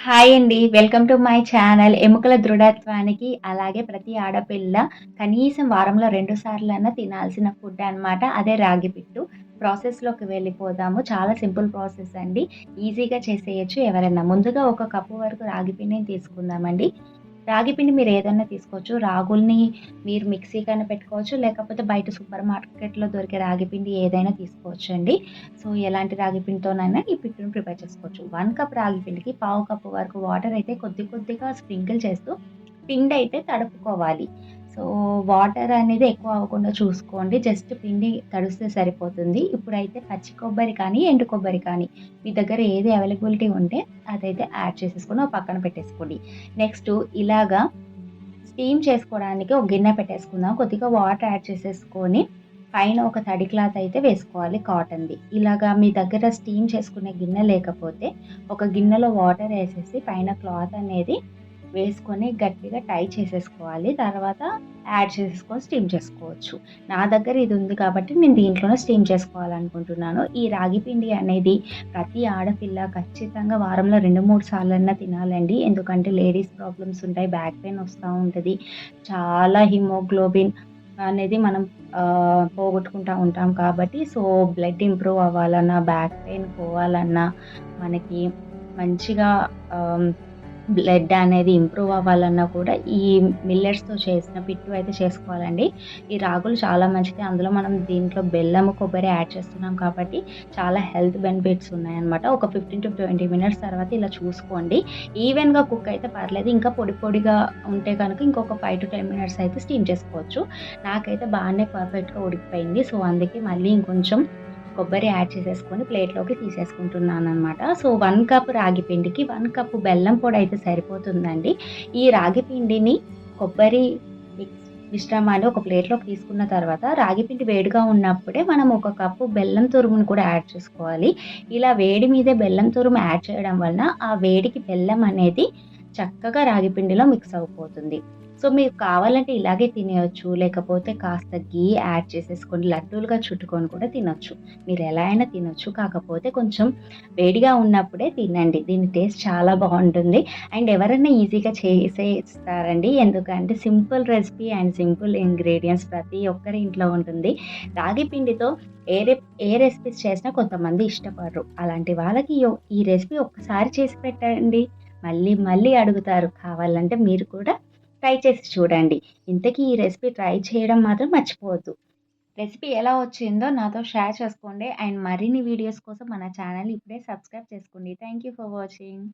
Hi అండి. Welcome to my channel. ఎముకల దృఢత్వానికి అలాగే ప్రతి ఆడపిల్ల కనీసం వారంలో 2 సార్లన్నా తినాల్సిన ఫుడ్ అనమాట. అదే రాగి పిట్టు. ప్రాసెస్‌లోకి వెళ్ళిపోదాము. చాలా సింపుల్ ప్రాసెస్ అండి. ఈజీగా చేసేయొచ్చు ఎవరైనా. ముందుగా ఒక కప్పు వరకు రాగి పిండిని తీసుకుందామండి. రాగి పిండి మీరు ఏదైనా తీసుకోవచ్చు. రాగుల్ని మీరు మిక్సీ కన్నా పెట్టుకోవచ్చు. లేకపోతే బయట సూపర్ మార్కెట్‌లో దొరికే రాగి పిండి ఏదైనా తీసుకోవచ్చండి. సో, ఎలాంటి రాగి పిండితోనైనా ఈ పిట్టును ప్రిపేర్ చేసుకోవచ్చు. వన్ కప్ రాగి పిండికి పావు కప్పు వరకు వాటర్ అయితే కొద్ది కొద్దిగా స్ప్రింకిల్ చేస్తూ పిండి అయితే తడుపుకోవాలి. సో, వాటర్ అనేది ఎక్కువ అవ్వకుండా చూసుకోండి. జస్ట్ పిండి తడిస్తే సరిపోతుంది. ఇప్పుడైతే పచ్చి కొబ్బరి కానీ, ఎండు కొబ్బరి కానీ మీ దగ్గర ఏది అవైలబిలిటీ ఉంటే అదైతే యాడ్ చేసేసుకొని ఒక పక్కన పెట్టేసుకోండి. నెక్స్ట్ ఇలాగా స్టీమ్ చేసుకోవడానికి ఒక గిన్నె పెట్టేసుకుందాం. కొద్దిగా వాటర్ యాడ్ చేసేసుకొని పైన ఒక తడి క్లాత్ అయితే వేసుకోవాలి కాటన్‌ది. ఇలాగా మీ దగ్గర స్టీమ్ చేసుకునే గిన్నె లేకపోతే ఒక గిన్నెలో వాటర్ వేసేసి పైన క్లాత్ అనేది వేసుకొని గట్టిగా టై చేసేసుకోవాలి. తర్వాత యాడ్ చేసేసుకొని స్టీమ్ చేసుకోవచ్చు. నా దగ్గర ఇది ఉంది కాబట్టి నేను దీంట్లోనే స్టీమ్ చేసుకోవాలనుకుంటున్నాను. ఈ రాగి పిండి అనేది ప్రతి ఆడపిల్ల ఖచ్చితంగా వారంలో 2, 3 సార్లన్నా తినాలండి. ఎందుకంటే లేడీస్ ప్రాబ్లమ్స్ ఉంటాయి. బ్యాక్ పెయిన్ వస్తూ ఉంటుంది చాలా హిమోగ్లోబిన్ అనేది మనం పోగొట్టుకుంటూ పోగొట్టుకుంటా ఉంటాం కాబట్టి సో, బ్లడ్ ఇంప్రూవ్ అవ్వాలన్నా, బ్యాక్ పెయిన్ పోవాలన్నా, మనకి మంచిగా బ్లడ్ అనేది ఇంప్రూవ్ అవ్వాలన్నా కూడా ఈ మిల్లెట్స్‌తో చేసిన పిట్టు అయితే చేసుకోవాలండి. ఈ రాగులు చాలా మంచిది. అందులో మనం దీంట్లో బెల్లం కొబ్బరి యాడ్ చేస్తున్నాం కాబట్టి చాలా హెల్త్ బెనిఫిట్స్ ఉన్నాయన్నమాట. ఒక 15-20 మినిట్స్ తర్వాత ఇలా చూసుకోండి. ఈవెన్‌గా కుక్ అయితే పర్లేదు. ఇంకా పొడి పొడిగా ఉంటే కనుక ఇంకొక 5-10 మినిట్స్ అయితే స్టీమ్ చేసుకోవచ్చు. నాకైతే బాగానే పర్ఫెక్ట్‌గా ఉడికిపోయింది. సో, అందుకే మళ్ళీ ఇంకొంచెం కొబ్బరి యాడ్ చేసేసుకొని ప్లేట్‌లోకి తీసేసుకుంటున్నాననమాట. సో, వన్ కప్ రాగి పిండికి వన్ కప్ బెల్లం పొడి అయితే సరిపోతుందండి. ఈ రాగి పిండిని కొబ్బరి మిక్స్ మిశ్రమాన్ని ఒక ప్లేట్‌లోకి తీసుకున్న తర్వాత రాగి పిండి వేడిగా ఉన్నప్పుడే మనం ఒక కప్పు బెల్లం తురుమును కూడా యాడ్ చేసుకోవాలి. ఇలా వేడి మీదే బెల్లం తురుము యాడ్ చేయడం వలన ఆ వేడికి బెల్లం అనేది చక్కగా రాగి పిండిలో మిక్స్ అయిపోతుంది. సో, మీకు కావాలంటే ఇలాగే తినేయచ్చు లేకపోతే కాస్త గీ యాడ్ చేసేసుకొని లడ్డూలుగా చుట్టుకొని కూడా తినొచ్చు. మీరు ఎలా అయినా తినొచ్చు. కాకపోతే కొంచెం వేడిగా ఉన్నప్పుడే తినండి. దీని టేస్ట్ చాలా బాగుంటుంది అండ్ ఎవరైనా ఈజీగా చేసేస్తారండి. ఎందుకంటే simple recipe and simple ingredients ప్రతి ఒక్కరి ఇంట్లో ఉంటుంది. రాగి పిండితో ఏ రె ఏ రెసిపీస్ చేసినా కొంతమంది ఇష్టపడరు. అలాంటి వాళ్ళకి ఈ రెసిపీ ఒక్కసారి చేసి పెట్టండి. మళ్ళీ మళ్ళీ అడుగుతారు. కావాలంటే మీరు కూడా ట్రై చేసి చూడండి. ఇంతకీ ఈ రెసిపీ ట్రై చేయడం మాత్రం మర్చిపోవద్దు. రెసిపీ ఎలా వచ్చిందో నాతో షేర్ చేసుకోండి. అండ్ మరిన్ని వీడియోస్ కోసం మన ఛానల్ ఇప్పుడే సబ్స్క్రైబ్ చేసుకోండి. Thank you for watching.